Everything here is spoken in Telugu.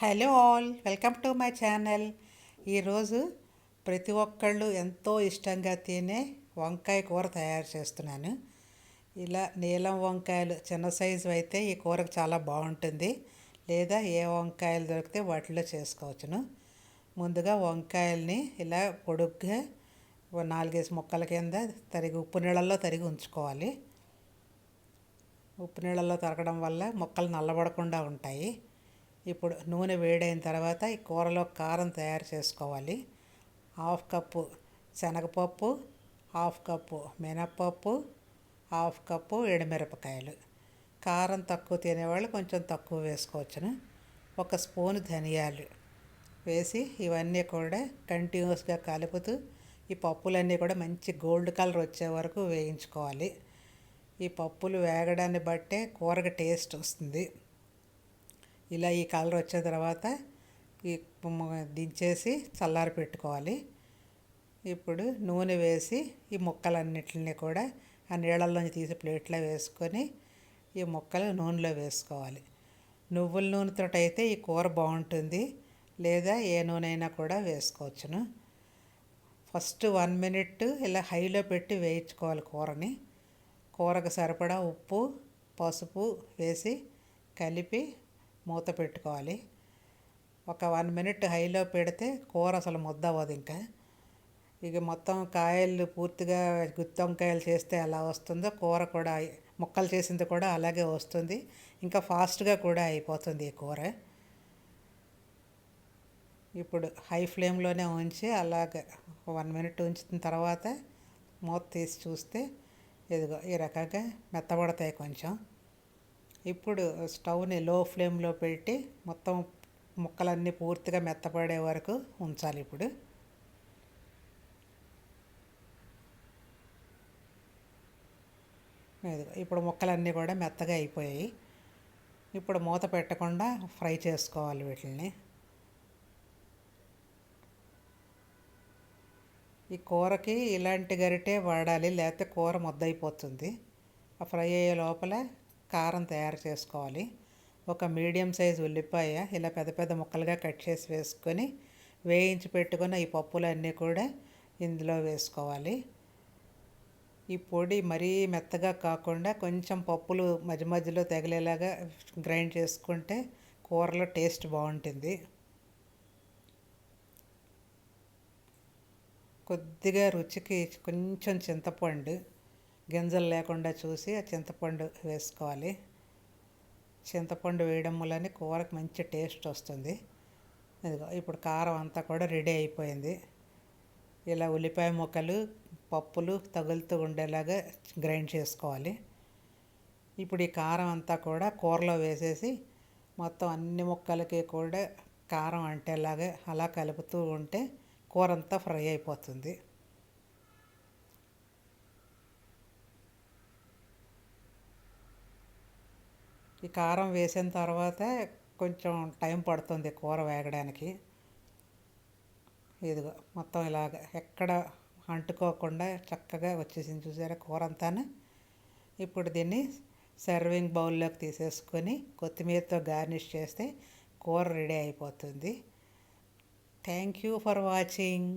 Hello all welcome to my channel. ఈరోజు ప్రతి ఒక్కళ్ళు ఎంతో ఇష్టంగా తినే వంకాయ కూర తయారు చేస్తున్నాను. ఇలా నీలం వంకాయలు చిన్న సైజు అయితే ఈ కూరకు చాలా బాగుంటుంది. లేదా ఏ వంకాయలు దొరికితే వాటిలో చేసుకోవచ్చును. ముందుగా వంకాయల్ని ఇలా పొడుగ్గా నాలుగేసి ముక్కల కింద తరిగి ఉప్పు నీళ్ళల్లో తరిగి ఉంచుకోవాలి. ఉప్పు నీళ్ళల్లో తరగడం వల్ల మొక్కలు నల్లబడకుండా ఉంటాయి. ఇప్పుడు నూనె వేడైన తర్వాత ఈ కూరలో కారం తయారు చేసుకోవాలి. హాఫ్ కప్పు శనగపప్పు హాఫ్ కప్పు మినప్పప్పు హాఫ్ కప్పు ఎండుమిరపకాయలు. కారం తక్కువ తినేవాళ్ళు కొంచెం తక్కువ వేసుకోవచ్చును. ఒక స్పూన్ ధనియాలు వేసి ఇవన్నీ కూడా కంటిన్యూస్గా కలుపుతూ ఈ పప్పులన్నీ కూడా మంచి గోల్డ్ కలర్ వచ్చే వరకు వేయించుకోవాలి. ఈ పప్పులు వేగడాన్ని బట్టే కూరకి టేస్ట్ వస్తుంది. ఇలా ఈ కలర్ వచ్చిన తర్వాత ఈ దించేసి చల్లారి పెట్టుకోవాలి. ఇప్పుడు నూనె వేసి ఈ ముక్కలన్నిటిని కూడా ఆ నీళ్ళల్లోంచి తీసి ప్లేట్లో వేసుకొని ఈ ముక్కలు నూనెలో వేసుకోవాలి. నువ్వుల నూనెతో అయితే ఈ కూర బాగుంటుంది. లేదా ఏ నూనె అయినా కూడా వేసుకోవచ్చును. ఫస్ట్ వన్ మినిట్ ఇలా హైలో పెట్టి వేయించుకోవాలి కూరని. కూరకు సరిపడా ఉప్పు పసుపు వేసి కలిపి మూత పెట్టుకోవాలి. ఒక వన్ మినిట్ హైలో పెడితే కూర అసలు ముద్ద అవ్వదు ఇంకా. ఇక మొత్తం కాయలు పూర్తిగా గుత్తి వంకాయలు చేస్తే ఎలా వస్తుందో కూర కూడా ముక్కలు చేసింది కూడా అలాగే వస్తుంది. ఇంకా ఫాస్ట్గా కూడా అయిపోతుంది ఈ కూర. ఇప్పుడు హై ఫ్లేమ్లోనే ఉంచి అలాగ వన్ మినిట్ ఉంచిన తర్వాత మూత తీసి చూస్తే ఇదిగో ఈ రకంగా మెత్తబడతాయి కొంచెం. ఇప్పుడు స్టవ్ని లో ఫ్లేమ్లో పెట్టి మొత్తం ముక్కలన్నీ పూర్తిగా మెత్తపడే వరకు ఉంచాలి ఇప్పుడు. ఇప్పుడు ముక్కలన్నీ కూడా మెత్తగా అయిపోయాయి. ఇప్పుడు మూత పెట్టకుండా ఫ్రై చేసుకోవాలి వీటిని ఈ కూరకి ఇలాంటి గరిటే వాడాలి లేకపోతే కూర ముద్దయిపోతుంది. ఆ ఫ్రై అయ్యే లోపల కారం తయారు చేసుకోవాలి. ఒక మీడియం సైజు ఉల్లిపాయ ఇలా పెద్ద పెద్ద ముక్కలుగా కట్ చేసి వేసుకొని వేయించి పెట్టుకున్న ఈ పప్పులన్నీ కూడా ఇందులో వేసుకోవాలి. ఈ పొడి మరీ మెత్తగా కాకుండా కొంచెం పప్పులు మధ్య మధ్యలో తగిలేలాగా గ్రైండ్ చేసుకుంటే కూరలో టేస్ట్ బాగుంటుంది. కొద్దిగా రుచికి కొంచెం చింతపండు గింజలు లేకుండా చూసి ఆ చింతపండు వేసుకోవాలి. చింతపండు వేయడం వల్లనే కూరకు మంచి టేస్ట్ వస్తుంది. ఇదిగో ఇప్పుడు కారం అంతా కూడా రెడీ అయిపోయింది. ఇలా ఉల్లిపాయ ముక్కలు పప్పులు తగులుతూ ఉండేలాగా గ్రైండ్ చేసుకోవాలి. ఇప్పుడు ఈ కారం అంతా కూడా కూరలో వేసేసి మొత్తం అన్ని ముక్కలకి కూడా కారం అంటేలాగా అలా కలుపుతూ ఉంటే కూర అంతా ఫ్రై అయిపోతుంది. ఈ కారం వేసిన తర్వాత కొంచెం టైం పడుతుంది కూర వేగడానికి. ఇదిగో మొత్తం ఇలాగ ఎక్కడ అంటుకోకుండా చక్కగా వచ్చేసింది చూసారా కూర అంతా ఇప్పుడు దీన్ని సర్వింగ్ బౌల్లోకి తీసేసుకొని కొత్తిమీరతో గార్నిష్ చేస్తే కూర రెడీ అయిపోతుంది. Thank you for watching.